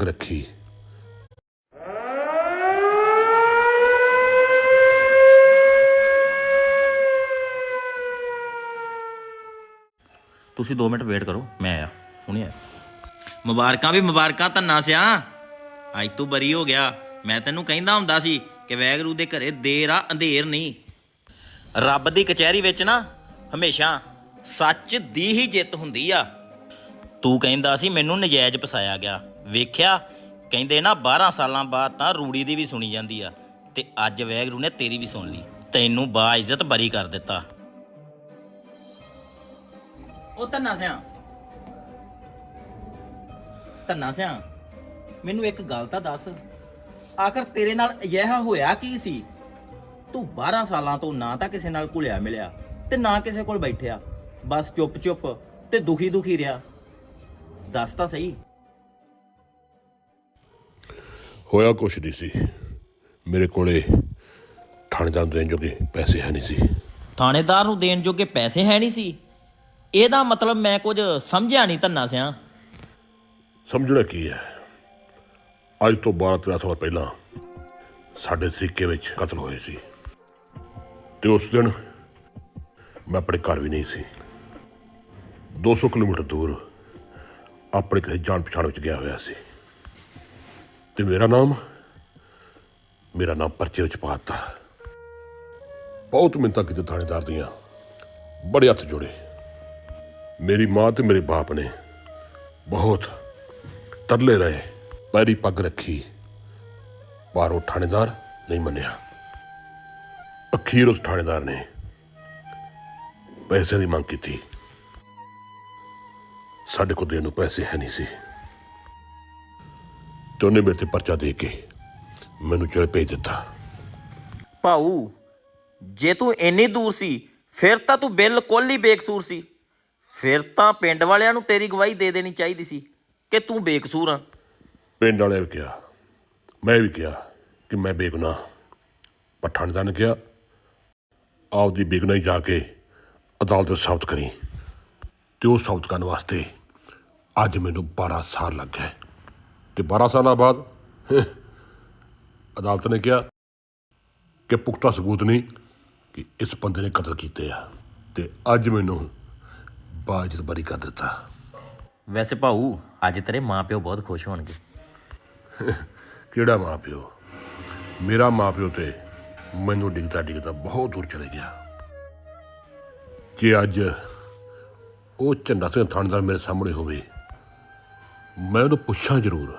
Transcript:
ਰੱਖੀ। ਤੁਸੀਂ 2 minute wait ਕਰੋ, ਮੈਂ ਆਇਆ ਹੁਣੇ ਆਇਆ ਮੁਬਾਰਕਾਂ ਵੀ ਮੁਬਾਰਕਾਂ ਧੰਨਾ ਸਿਆ। ਅੱਜ ਤੂੰ ਬਰੀ ਹੋ ਗਿਆ। ਮੈਂ ਤੈਨੂੰ ਕਹਿੰਦਾ ਹੁੰਦਾ ਸੀ ਕਿ ਵੈਗਰੂ ਦੇ ਘਰੇ ਦੇਰ ਆ, ਅੰਧੇਰ ਨਹੀਂ। ਰੱਬ ਦੀ ਕਚਹਿਰੀ ਵਿੱਚ ਨਾ ਹਮੇਸ਼ਾ ਸੱਚ ਦੀ ਹੀ ਜਿੱਤ ਹੁੰਦੀ ਆ। ਤੂੰ ਕਹਿੰਦਾ ਸੀ ਮੈਨੂੰ ਨਜਾਇਜ਼ ਫਸਾਇਆ ਗਿਆ। ਵੇਖਿਆ, ਕਹਿੰਦੇ ਨਾ 12 ਸਾਲਾਂ ਬਾਅਦ ਤਾਂ ਰੂੜੀ ਦੀ ਵੀ ਸੁਣੀ ਜਾਂਦੀ ਆ ਤੇ ਅੱਜ ਵੈਗਰੂ ਨੇ ਤੇਰੀ ਵੀ ਸੁਣ ਲਈ। ਤੈਨੂੰ ਬਾ ਇੱਜ਼ਤ ਬਰੀ ਕਰ ਦਿੱਤਾ। ਉਹ ਧੰਨਾ ਸਿਆ। ਧੰਨਾ ਸਿਆ, ਮੈਨੂੰ ਇੱਕ ਗੱਲ ਤਾਂ ਦੱਸ। ਆਖਰ ਤੇਰੇ ਨਾਲ ਅਜਿਹਾ ਹੋਇਆ ਕੀ ਸੀ? ਤੂੰ 12 ਸਾਲਾਂ ਤੋਂ ਨਾ ਤਾਂ ਕਿਸੇ ਨਾਲ ਘੁਲਿਆ ਮਿਲਿਆ ਤੇ ਨਾ ਕਿਸੇ ਕੋਲ ਬੈਠਿਆ। ਬਸ ਚੁੱਪ-ਚੁੱਪ ਤੇ ਦੁਖੀ ਦੁਖੀ ਰਿਹਾ। ਦੱਸ ਤਾਂ ਸਹੀ। ਹੋਇਆ ਕੁਛ ਨਹੀਂ ਸੀ। ਮੇਰੇ ਕੋਲੇ ਥਾਣੇਦਾਰ ਨੂੰ ਦੇਣ ਜੋਗੇ ਪੈਸੇ ਹੈ ਨਹੀਂ ਸੀ। ਥਾਣੇਦਾਰ ਨੂੰ ਦੇਣ ਜੋਗੇ ਪੈਸੇ ਹੈ ਨਹੀਂ ਸੀ? ਇਹਦਾ ਮਤਲਬ ਮੈਂ ਕੁਝ ਸਮਝਿਆ ਨਹੀਂ ਧੰਨਾ ਸਿਆ। ਸਮਝਣਾ ਕੀ ਹੈ? ਅੱਜ ਤੋਂ 12 13 ਸਾਲ ਪਹਿਲਾਂ ਸਾਡੇ ਸਿੱਕੇ ਵਿੱਚ ਕਤਲ ਹੋਏ ਸੀ। ਤੇ ਉਸ ਦਿਨ ਮੈਂ ਆਪਣੇ ਘਰ ਵੀ ਨਹੀਂ ਸੀ। 200 ਕਿਲੋਮੀਟਰ ਦੂਰ ਆਪਣੇ ਕਿਸੇ ਜਾਣ ਪਛਾਣ ਵਿੱਚ ਗਿਆ ਹੋਇਆ ਸੀ। ਤੇ ਮੇਰਾ ਨਾਮ ਮੇਰਾ ਨਾਮ ਪਰਚੇ ਵਿੱਚ ਪਾਤਾ ਬਹੁਤ ਮਿੰਤਾਂ ਕੀਤੇ ਥਾਣੇਦਾਰ ਦੀਆਂ ਬੜੇ ਹੱਥ ਜੋੜੇ ਮੇਰੀ ਮਾਂ ਤੇ ਮੇਰੇ ਬਾਪ ਨੇ ਬਹੁਤ ਤਰਲੇ ਰਹੇ ਪੈਰੀ ਪੱਗ ਰੱਖੀ ਪਰ ਉਹ ਥਾਣੇਦਾਰ ਨਹੀਂ ਮੰਨਿਆ ਅਖੀਰ ਉਸ ਥਾਣੇਦਾਰ ਨੇ ਪੈਸੇ ਦੀ ਮੰਗ ਕੀਤੀ ਸਾਡੇ ਕੋਲ ਦੇਣ ਨੂੰ ਪੈਸੇ ਹੈ ਨਹੀਂ ਸੀ ਤੇ ਉਹਨੇ ਮੇਰੇ ਤੇ ਪਰਚਾ ਦੇ ਕੇ ਮੈਨੂੰ ਚਲੇ ਭੇਜ ਦਿੱਤਾ। ਭਾਊ ਜੇ ਤੂੰ ਇੰਨੀ ਦੂਰ ਸੀ ਫਿਰ ਤਾਂ ਤੂੰ ਬਿਲਕੁਲ ਹੀ ਬੇਕਸੂਰ ਸੀ। ਫਿਰ ਤਾਂ ਪਿੰਡ ਵਾਲਿਆਂ ਨੂੰ ਤੇਰੀ ਗਵਾਹੀ ਦੇ ਦੇਣੀ ਚਾਹੀਦੀ ਸੀ ਕਿ ਤੂੰ ਬੇਕਸੂਰ ਆ। ਪਿੰਡ ਵਾਲਿਆਂ ਨੇ ਕਿਹਾ ਮੈਂ ਵੀ ਕਿਹਾ ਕਿ ਮੈਂ ਬੇਗੁਨਾਹ। ਥਾਣੇਦਾਰ ਨੇ ਕਿਹਾ ਆਪਦੀ ਬੇਗੁਨਾਹੀ ਜਾ ਕੇ ਅਦਾਲਤ ਵਿੱਚ ਸਾਬਤ ਕਰੀ। ਤੇ ਉਹ ਸਾਬਤ ਕਰਨ ਵਾਸਤੇ ਅੱਜ ਮੈਨੂੰ 12 ਸਾਲ ਲੱਗ ਗਏ। ਤੇ 12 ਸਾਲਾਂ ਬਾਅਦ ਅਦਾਲਤ ਨੇ ਕਿਹਾ ਕਿ ਪੁਖਤਾ ਸਬੂਤ ਨਹੀਂ ਕਿ ਇਸ ਬੰਦੇ ਨੇ ਕਤਲ ਕੀਤੇ ਆ ਤੇ ਅੱਜ ਮੈਨੂੰ ਬਾਜਤ ਬਰੀ ਕਰ ਦਿੱਤਾ। ਵੈਸੇ ਭਾਊ ਅੱਜ ਤੇਰੇ ਮਾਪਿਓ ਬਹੁਤ ਖੁਸ਼ ਹੋਣਗੇ। ਕਿਹੜਾ ਮਾਪਿਓ? ਮੇਰਾ ਮਾਪਿਓ ਤੇ ਮੈਨੂੰ ਡਿੱਗਦਾ ਡਿੱਗਦਾ ਬਹੁਤ ਦੂਰ ਚਲੇ ਗਿਆ। ਜੇ ਅੱਜ ਉਹ ਝੰਡਾ ਸਿੰਘ ਥਾਣੇਦਾਰ ਮੇਰੇ ਸਾਹਮਣੇ ਹੋਵੇ ਮੈਂ ਉਹਨੂੰ ਪੁੱਛਾਂ ਜ਼ਰੂਰ